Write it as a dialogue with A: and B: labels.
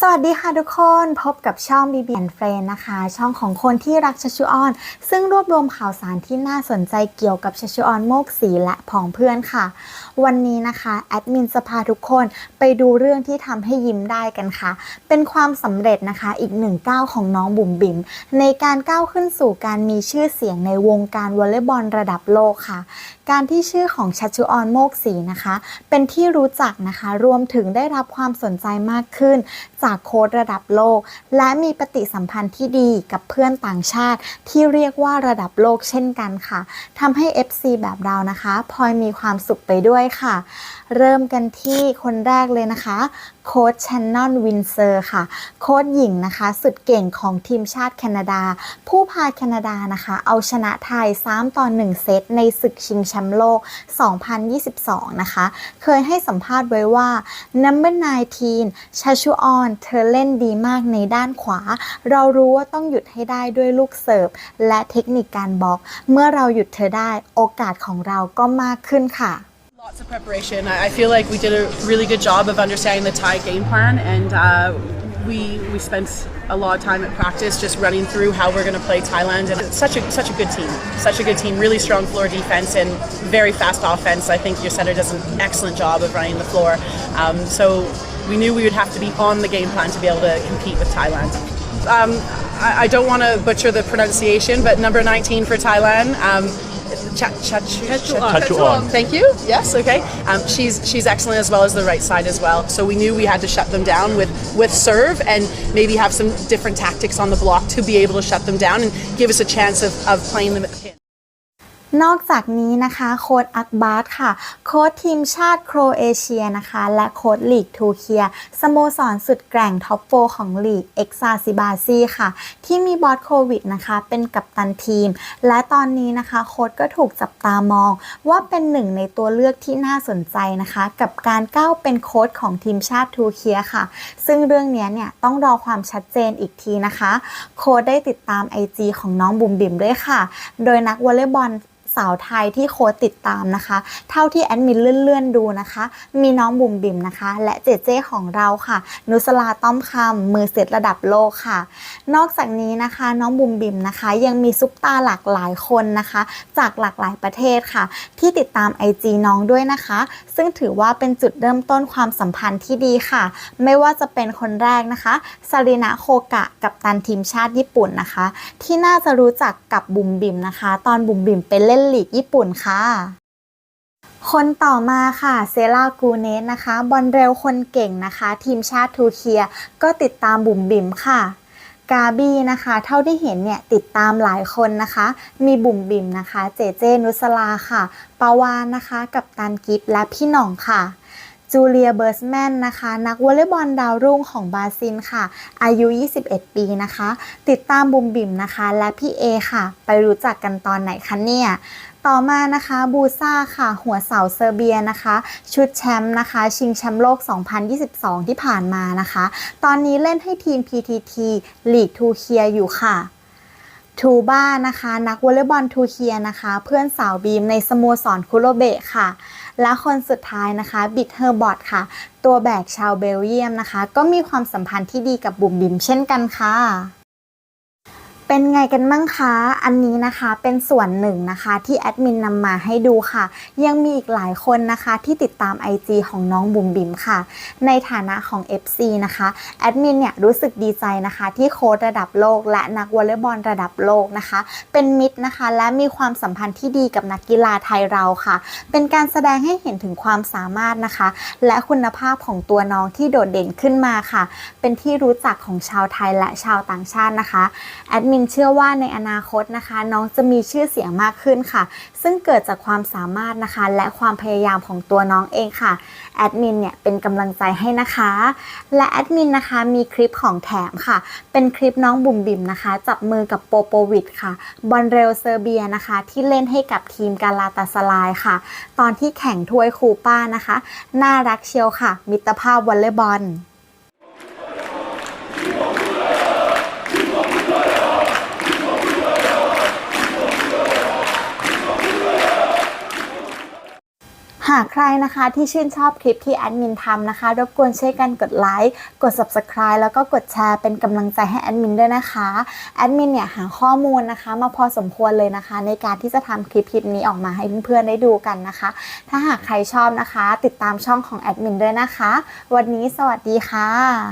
A: สวัสดีค่ะทุกคนพบกับช่อง b b and Friend นะคะ ช่องของคนที่รักชัชชุออน ซึ่งรวบรวมข่าวสารที่น่าสนใจเกี่ยวกับชัชชุออนโมกสีและผองเพื่อนค่ะ วันนี้นะคะแอดมินจะพาทุกคนไปดูเรื่องที่ทำให้ยิ้มได้กันค่ะ เป็นความสำเร็จนะคะอีกหนึ่งก้าวของน้องบุ๋มบิ๋มในการก้าวขึ้นสู่การมีชื่อเสียงในวงการวอลเลย์บอลระดับโลกค่ะ การที่ชื่อของชัชชุออนโมกศรีนะคะ เป็นที่รู้จักนะคะรวมถึงได้รับความสนใจมากขึ้นจากโค้ดระดับโลก และมีปฏิสัมพันธ์ที่ดีกับเพื่อนต่างชาติ ที่เรียกว่าระดับโลกเช่นกันค่ะทำให้ FC แบบเรานะคะพลอยมีความสุขไปด้วยค่ะ เริ่มกันที่คนแรกเลยนะคะ โค้ชแชนนอนวินเซอร์ค่ะ โค้ชหญิงนะคะ สุดเก่งของทีมชาติแคนาดา ผู้พาแคนาดานะคะ เอาชนะไทย3ต่อ1เซตในศึกชิงแชมป์โลก 2022 นะคะ เคยให้สัมภาษณ์ไว้ว่า number 19 ชาชูออน เธอเล่นดีมากในด้านขวา เรารู้ว่าต้องหยุดให้ได้ด้วยลูกเสิร์ฟ และเทคนิคการบล็อก เมื่อเราหยุดเธอได้โอกาสของเราก็มากขึ้นค่ะ
B: Lots of preparation. I feel like we did a really good job of understanding the Thai game plan, and uh, we we spent a lot of time at practice just running through how we're going to play Thailand. And such a such a good team, such a good team. Really strong floor defense and very fast offense. I think your center does an excellent job of running the floor. Um, so we knew we would have to be on the game plan to be able to compete with Thailand. Um, I, I don't want to butcher the pronunciation, but number 19 for Thailand. Um,
C: Chachuan.
B: Thank you. Yes. Okay. Um, she's she's excellent as well as the right side as well. So we knew we had to shut them down with with serve and maybe have some different tactics on the block to be able to shut them down and give us a chance of, of playing them at the pin.
A: นอกจากนี้นะคะโค้ดอักบาร์ค่ะ โค้ดทีมชาติโครเอเชียนะคะ และโค้ดลีกทูเคียสโมสรสุดแกร่งท็อปโฟของลีกเอ็กซาซิบาซีค่ะ ที่มีบอสโควิดนะคะ เป็นกัปตันทีม และตอนนี้นะคะโค้ดก็ถูกจับตามอง ว่าเป็นหนึ่งในตัวเลือกที่น่าสนใจนะคะ กับการก้าวเป็นโค้ดของทีมชาติทูเคียค่ะ ซึ่งเรื่องนี้เนี่ยต้องรอความชัดเจนอีกทีนะคะ โค้ดได้ติดตาม IG ของน้องบุ๋มบิ๋มด้วยค่ะ โดยนักวอลเลย์บอล สาวไทยที่โค้ดติดตามนะคะ เท่าที่แอดมินเลื่อนๆดูนะคะ มีน้องบุ๋มบิ๋มนะคะ และเจเจของเราค่ะ นุสลาต้อมคำมือเซตระดับโลกค่ะ นอกจากนี้นะคะน้องบุ๋มบิ๋มนะคะ ยังมีซุปตาหลากหลายคนนะคะ จากหลากหลายประเทศค่ะ ที่ติดตาม IG น้องด้วยนะคะ ซึ่งถือว่าเป็นจุดเริ่มต้นความสัมพันธ์ที่ดีค่ะ ไม่ว่าจะเป็นคนแรกนะคะซารินะโคกะกับตันทีมชาติญี่ปุ่นนะคะ ที่น่าจะรู้จักกับบุ๋มบิ๋มนะคะ ตอนบุ๋มบิ๋มไปเล่นลีกญี่ปุ่นค่ะ คนต่อมาค่ะเซรากูเนสนะคะบอลเร็วคนเก่งนะคะ ทีมชาติทูเคียก็ติดตามบุ๋มบิ๋มค่ะกาบี้นะคะ เท่าที่เห็นเนี่ยติดตามหลายคนนะคะ มีบุ๋มบิ๋มนะคะ เจเจนุสลาค่ะ ปาวานนะคะ กับตันกิฟและพี่หน่องค่ะ จูเลียเบิร์สแมนนะคะ นักวอลเลย์บอลดาวรุ่งของบราซิลค่ะ อายุ 21 ปีนะคะ ติดตามบุมบิมนะคะ และพี่เอค่ะ ไปรู้จักกันตอนไหนคะเนี่ยต่อมานะคะบูซ่าค่ะ หัวเสาเซอร์เบียนะคะ ชุดแชมป์นะคะ ชิงแชมป์โลก 2022 ที่ผ่านมานะคะ ตอนนี้เล่นให้ทีม PTT ลีกทูเคียอยู่ค่ะ ทูบ้านะคะ นักวอลเลย์บอลทูเคียนะคะ เพื่อนสาวบีมในสโมสรคุโรเบะค่ะ และคนสุดท้ายนะคะบิดเฮอร์บอทค่ะ ตัวแบกชาวเบลเยียมนะคะ ก็มีความสัมพันธ์ที่ดีกับบุ๋มบิมเช่นกันค่ะ เป็นไงกันมั่งคะ อันนี้นะคะเป็นส่วนหนึ่งนะคะที่แอดมินนำมาให้ดูค่ะ ยังมีอีกหลายคนนะคะที่ติดตาม IG ของน้องบุ๋มบิ๋มค่ะ ในฐานะของ FC นะคะแอดมินเนี่ยรู้สึกดีใจนะคะที่โค้ดระดับโลก และนักวอลเลย์บอลระดับโลกนะคะ เป็นมิตรนะคะ และมีความสัมพันธ์ที่ดีกับนักกีฬาไทยเราค่ะ เป็นการแสดงให้เห็นถึงความสามารถนะคะ และคุณภาพของตัวน้องที่โดดเด่นขึ้นมาค่ะ เป็นที่รู้จักของชาวไทยและชาวต่างชาตินะคะแอดมินเชื่อว่าในอนาคตนะคะ น้องจะมีชื่อเสียงมากขึ้นค่ะ ซึ่งเกิดจากความสามารถนะคะ และความพยายามของตัวน้องเองค่ะแอดมินเนี่ยเป็นกำลังใจให้นะคะ และแอดมินนะคะมีคลิปของแถมค่ะ เป็นคลิปน้องบุ๋มบิ๋มนะคะ จับมือกับโปโปวิดค่ะบอลเรลเซอร์เบียนะคะ ที่เล่นให้กับทีมกาลาตาสลายค่ะ ตอนที่แข่งถ้วยคูป้านะคะ น่ารักเชียวค่ะ มิตรภาพวอลเลย์บอลากใครนะคะที่ชื่นชอบคลิปที่แอดมินทำนะคะ รบกวนช่วยกันกดไลค์ กด subscribe แล้วก็กดแชร์เป็นกำลังใจให้แอดมินด้วยนะคะ แอดมินเนี่ยหาข้อมูลนะคะ มาพอสมควรเลยนะคะ ในการที่จะทำคลิปคลิปนี้ออกมาให้เพื่อนๆได้ดูกันนะคะ ถ้าหากใครชอบนะคะ ติดตามช่องของแอดมินด้วยนะคะ วันนี้สวัสดีค่ะ